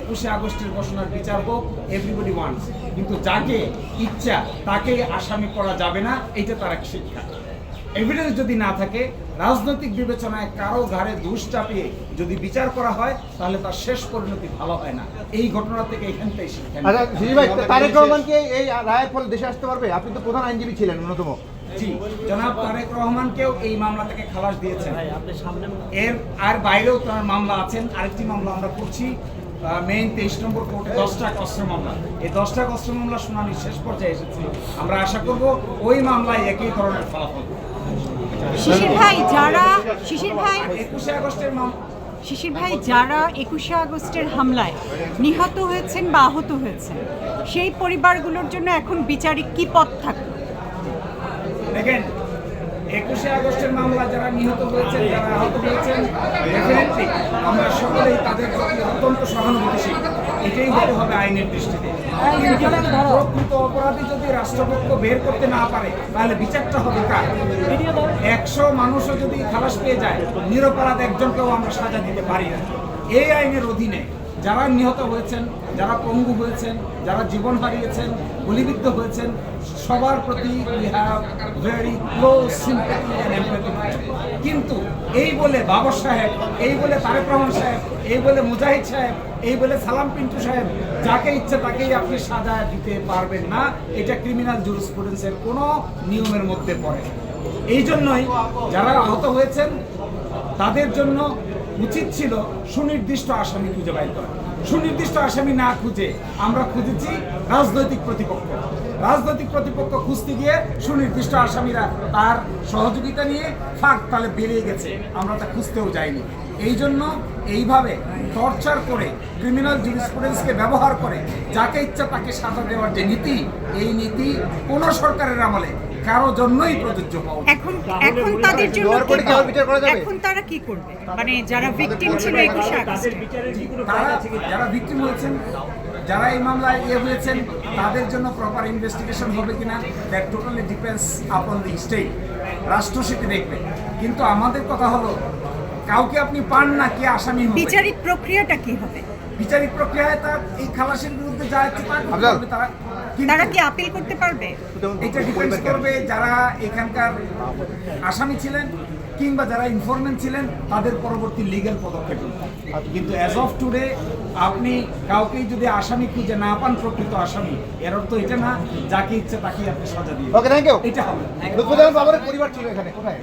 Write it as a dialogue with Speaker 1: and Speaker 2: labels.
Speaker 1: একুশে আগস্টের ঘোষণার বিচার হোক এভরিবডি ওয়ান্স কিন্তু যাকে ইচ্ছা তাকে আসামি করা যাবে না এইটা তার শিক্ষা। এভিডেন্স যদি না থাকে রাজনৈতিক বিবেচনায় কারও ঘাড়ে দোষ চাপিয়ে যদি বিচার করা হয় তাহলে তার শেষ পরিণতি ভালো হয় না। এই ঘটনা থেকে এখানটাই শিক্ষা
Speaker 2: আচ্ছা ভাই তারেক রহমান কি এই রায়ের ফলে দেশে আসতে পারবে? আপনি তো প্রধান আইনজীবী ছিলেন অন্যতম
Speaker 1: জি জনাব তারেক রহমানকেও এই মামলা থেকে খালাস দিয়েছেন। এর আর বাইরেও তার মামলা আছেন আরেকটি মামলা আমরা করছি। মেইন তেইশ নম্বর কোর্টে দশটা কষ্ট মামলা। এই দশটা কষ্ট মামলা শুনানি শেষ পর্যায়ে এসেছে। আমরা আশা করব ওই মামলায় একই ধরনের ফলাফল।
Speaker 3: শিশির ভাই যারা শিশির ভাই
Speaker 1: একুশে আগস্টের মামলা
Speaker 3: শিশির ভাই যারা একুশে আগস্টের হামলায় নিহত হয়েছেন বা আহত হয়েছেন সেই পরিবারগুলোর জন্য এখন বিচারিক কি পথ থাকবে?
Speaker 1: দেখেন একুশে আগস্টের মামলা যারা নিহত হয়েছেন, যারা আহত হয়েছেন ডেফিনেটলি আমরা সকলেই তাদের প্রতি অত্যন্ত সহানুভূতিশীল। এটাই হতে হবে আইনের দৃষ্টিতে। প্রকৃত অপরাধী যদি রাষ্ট্রপক্ষ বের করতে না পারে, তাহলে বিচারটা হবে কার? একশো মানুষও যদি খালাস পেয়ে যায়, নিরপরাধ একজনকেও আমরা সাজা দিতে পারি না। এই আইনের অধীনে যারা নিহত হয়েছেন, যারা পঙ্গু হয়েছেন, যারা জীবন হারিয়েছেন, গুলিবিদ্ধ হয়েছেন, সবার প্রতি কিন্তু এই বলে বাবর সাহেব, এই বলে তারেক রহমান সাহেব, এই বলে মুজাহিদ সাহেব, এই বলে সালাম পিন্টু সাহেব, যাকে ইচ্ছে তাকেই আপনি সাজা দিতে পারবেন না, এটা ক্রিমিনাল জুরিসপ্রুডেন্সের কোনো নিয়মের মধ্যে পড়ে এই জন্যই যারা আহত হয়েছেন, তাদের জন্য উচিত ছিল সুনির্দিষ্ট আসামি খুঁজে বাইর করা। সুনির্দিষ্ট আসামি না খুঁজে আমরা খুঁজেছি রাজনৈতিক প্রতিপক্ষ। রাজনৈতিক প্রতিপক্ষ খুঁজতে গিয়ে সুনির্দিষ্ট আসামিরা তার সহযোগিতা নিয়ে ফাঁক তালে বেরিয়ে গেছে। আমরা তা খুঁজতেও যাইনি। এই জন্য এইভাবে টর্চার করে ক্রিমিনাল জুরিসপ্রুডেন্সকে ব্যবহার করে যাকে ইচ্ছা তাকে সাজা দেওয়ার যে নীতি, এই নীতি কোনো সরকারের আমলে কারও জন্যই প্রযোজ্য হওয়া
Speaker 3: এখন এখন তাদের জন্য? এখন তারা কি করবে? মানে যারা ভিকটিম ছিল একুশে আগস্টে।
Speaker 1: তারা যারা ভিকটিম হয়েছেন যারা এই মামলায় ইয়ে হয়েছেন তাদের জন্য প্রপার ইনভেস্টিগেশন হবে কিনা that totally depends upon the state রাষ্ট্র সেটি দেখবে। কিন্তু আমাদের কথা হলো কাউকে আপনি পান না কি আসামি হবে?
Speaker 3: বিচারিক প্রক্রিয়াটা কি হবে?
Speaker 1: বিচারিক প্রক্রিয়ায় তার এই খালাসের বিরুদ্ধে যা ইচ্ছে তারা
Speaker 3: তারা কি আপিল করতে পারবে?
Speaker 1: এটা ডিপেন্ড করবে যারা এখানকার আসামি ছিলেন কিংবা যারা ইনফরমেন্ট ছিলেন তাদের পরবর্তী লিগ্যাল পদক্ষেপ কিন্তু অ্যাজ অফ টুডে আপনি কাউকেই যদি আসামি খুঁজে না পান প্রকৃত আসামি এর অর্থ এটা না যাকে ইচ্ছে তাকেই আপনি সাজা দিয়ে
Speaker 2: ওকে থ্যাংক ইউ
Speaker 1: এটা হবে।
Speaker 2: পরিবার ছিল এখানে। কোথায়?